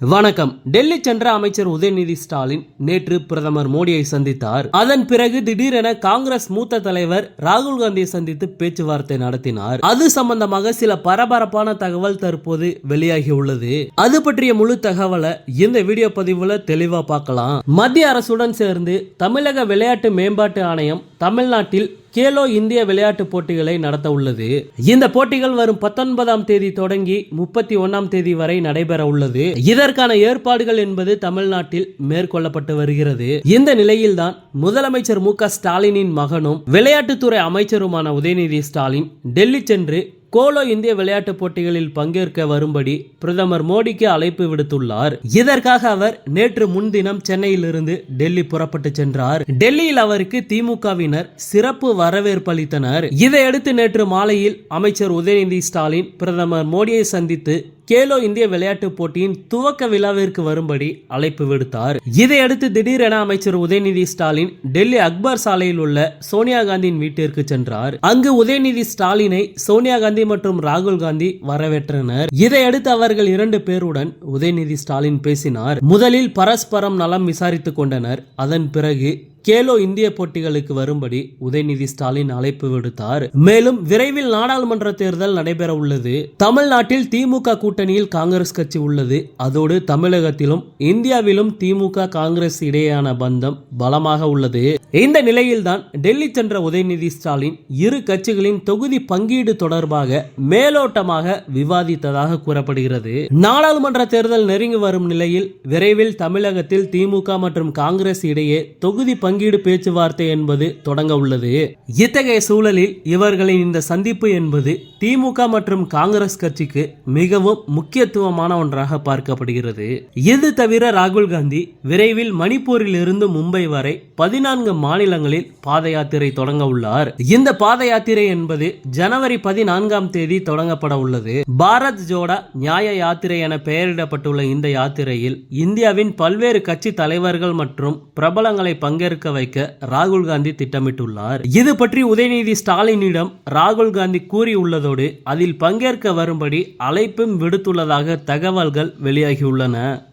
வணக்கம். டெல்லி சென்ற அமைச்சர் உதயநிதி ஸ்டாலின் நேற்று பிரதமர் மோடியை சந்தித்தார். அதன் பிறகு திடீரென காங்கிரஸ் மூத்த தலைவர் ராகுல் காந்தியை சந்தித்து பேச்சுவார்த்தை நடத்தினார். அது சம்பந்தமாக சில பரபரப்பான தகவல் தற்போது வெளியாகி உள்ளது அது பற்றிய முழு தகவலை இந்த வீடியோ பதிவுல தெளிவா பார்க்கலாம். மத்திய அரசுடன் சேர்ந்து தமிழக விளையாட்டு மேம்பாட்டு ஆணையம் தமிழ்நாட்டில் கேலோ இந்திய விளையாட்டு போட்டிகளை நடத்த உள்ளது. இந்த போட்டிகள் வரும் பத்தொன்பதாம் தேதி தொடங்கி முப்பத்தி ஒன்னாம் தேதி வரை நடைபெற உள்ளது. இதற்கான ஏற்பாடுகள் என்பது தமிழ்நாட்டில் மேற்கொள்ளப்பட்டு வருகிறது. இந்த நிலையில்தான் முதலமைச்சர் மு க ஸ்டாலினின் மகனும் விளையாட்டுத்துறை அமைச்சருமான உதயநிதி ஸ்டாலின் டெல்லி சென்று கோலோ இந்திய விளையாட்டுப் போட்டிகளில் பங்கேற்க வரும்படி பிரதமர் மோடிக்கு அழைப்பு விடுத்துள்ளார். இதற்காக அவர் நேற்று முன்தினம் சென்னையிலிருந்து டெல்லி புறப்பட்டு சென்றார். டெல்லியில் அவருக்கு திமுகவினர் சிறப்பு வரவேற்பு அளித்தனர். இதையடுத்து நேற்று மாலையில் அமைச்சர் உதயநிதி ஸ்டாலின் பிரதமர் மோடியை சந்தித்து கேலோ இந்திய விளையாட்டுப் போட்டியின் துவக்க விழாவிற்கு வரும்படி அழைப்பு விடுத்தார். இதையடுத்து திடீரென அமைச்சர் உதயநிதி ஸ்டாலின் டெல்லி அக்பர் சாலையில் உள்ள சோனியா காந்தியின் வீட்டிற்கு சென்றார். அங்கு உதயநிதி ஸ்டாலினை சோனியா காந்தி மற்றும் ராகுல் காந்தி வரவேற்றனர். இதையடுத்து அவர்கள் இரண்டு பேருடன் உதயநிதி ஸ்டாலின் பேசினார். முதலில் பரஸ்பரம் நலம் விசாரித்துக் கொண்டனர். அதன் பிறகு கேலோ இந்திய போட்டிகளுக்கு வரும்படி உதயநிதி ஸ்டாலின் அழைப்பு விடுத்தார். மேலும் விரைவில் நாடாளுமன்ற தேர்தல் நடைபெற உள்ளது. தமிழ்நாட்டில் திமுக கூட்டணியில் காங்கிரஸ் கட்சி உள்ளது. அதோடு தமிழகத்திலும் இந்தியாவிலும் திமுக காங்கிரஸ் இடையேயான பந்தம் பலமாக உள்ளது. இந்த நிலையில்தான் டெல்லி சென்ற உதயநிதி ஸ்டாலின் இரு கட்சிகளின் தொகுதி பங்கீடு தொடர்பாக மேலோட்டமாக விவாதித்ததாக கூறப்படுகிறது. நாடாளுமன்ற தேர்தல் நெருங்கி வரும் நிலையில் விரைவில் தமிழகத்தில் திமுக மற்றும் காங்கிரஸ் இடையே தொகுதி பங்கீடு பேச்சுவார்த்தை என்பது தொடங்க உள்ளது. இத்தகைய சூழலில் இவர்களின் இந்த சந்திப்பு என்பது திமுக மற்றும் காங்கிரஸ் கட்சிக்கு மிகவும் முக்கியத்துவமான ஒன்றாக பார்க்கப்படுகிறது. இது தவிர ராகுல் காந்தி விரைவில் மணிப்பூரில் இருந்து மும்பை வரை பதினான்கு மாநிலங்களில் பாத யாத்திரை தொடங்க உள்ளார். இந்த பாத யாத்திரை என்பது ஜனவரி பதினான்காம் தேதி தொடங்கப்பட உள்ளது. பாரத் ஜோடா நியாய யாத்திரை என பெயரிடப்பட்டுள்ள இந்த யாத்திரையில் இந்தியாவின் பல்வேறு கட்சி தலைவர்கள் மற்றும் பிரபலங்களை பங்கேற்க வைக்க ராகுல் காந்தி திட்டமிட்டுள்ளார். இது பற்றி உதயநிதி ஸ்டாலினிடம் ராகுல் காந்தி கூறியுள்ளதோடு அதில் பங்கேற்க வரும்படி அழைப்பும் விடுத்துள்ளதாக தகவல்கள் வெளியாகியுள்ளன.